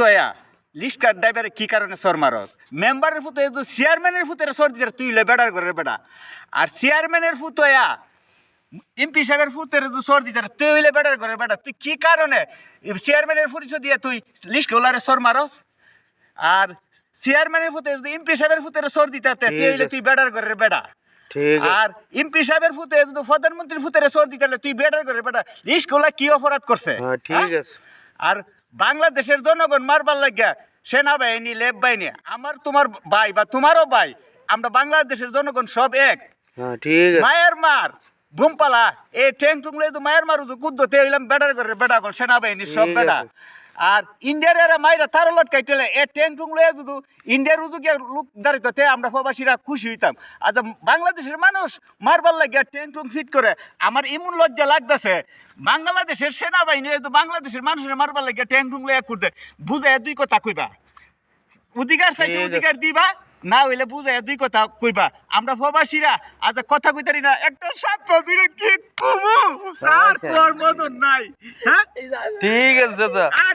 ফুতয়া list card ড্রাইভারে কি কারণে সর মারস? মেম্বারের ফুতে চেয়ারম্যানের ফুতের সর দিতে তুই লে বেড়ার করে বেড়া। আর চেয়ারম্যানের ফুতয়া এমপি সাহেবের ফুতের সর দিতে তুই হইলে বেড়ার করে বেড়া। তুই কি কারণে চেয়ারম্যানের পরিচয় দিয়ে তুই লিস্ট গোলারে সর মারস? আর চেয়ারম্যানের ফুতে এমপি সাহেবের ফুতের সর দিতে তুই হইলে তুই বেড়ার করে বেড়া। আর এমপি সাহেবের ফুতে যদি প্রধানমন্ত্রীর ফুতের সর দিতে তুই বেটার করে বেটা লিস্ট গোলা কি অপরাধ করছে? হ্যাঁ ঠিক হ্যাঁ? আছে। আর বাংলাদেশের জনগণ মারবার লাগিয়া সেনাবাহিনী লেপ বাহিনী আমার তোমার ভাই বা তোমারও ভাই আমরা বাংলাদেশের জনগণ সব এক। হ্যাঁ ঠিক মায়ের মার বুমপালা এই ট্যাং টুংলে তো মায়ের মার কুদ্দতে হইলাম বেটার করে বেটা কর সেনাবাহিনী সব বেটা। আর ইন্ডিয়ার মাইরা তার লটকাইতেলে এ ট্যাং টুংলে যদি ইন্ডিয়ার উজুকে লোক দাঁড়িয়ে আমরা প্রবাসীরা খুশি হইতাম। আচ্ছা বাংলাদেশের মানুষ মারবার লাগিয়া ট্যাং টুং ফিট করে আমার এমন লজ্জা লাগতেছে। বাংলাদেশের সেনাবাহিনী তো বাংলাদেশের মানুষের মারবার লাগিয়া ট্যাং টুং লইয়া করতে বুঝে দুই কথা কইবা। অধিকার চাইছে অধিকার দিবা না হইলে বুঝে দুই কথা কইবা। আমরা প্রবাসীরা আজ কথা কইতারি না একটা সাপ কি কমু? আর তোর মতন নাই হ্যাঁ? ঠিক আছে চাচা।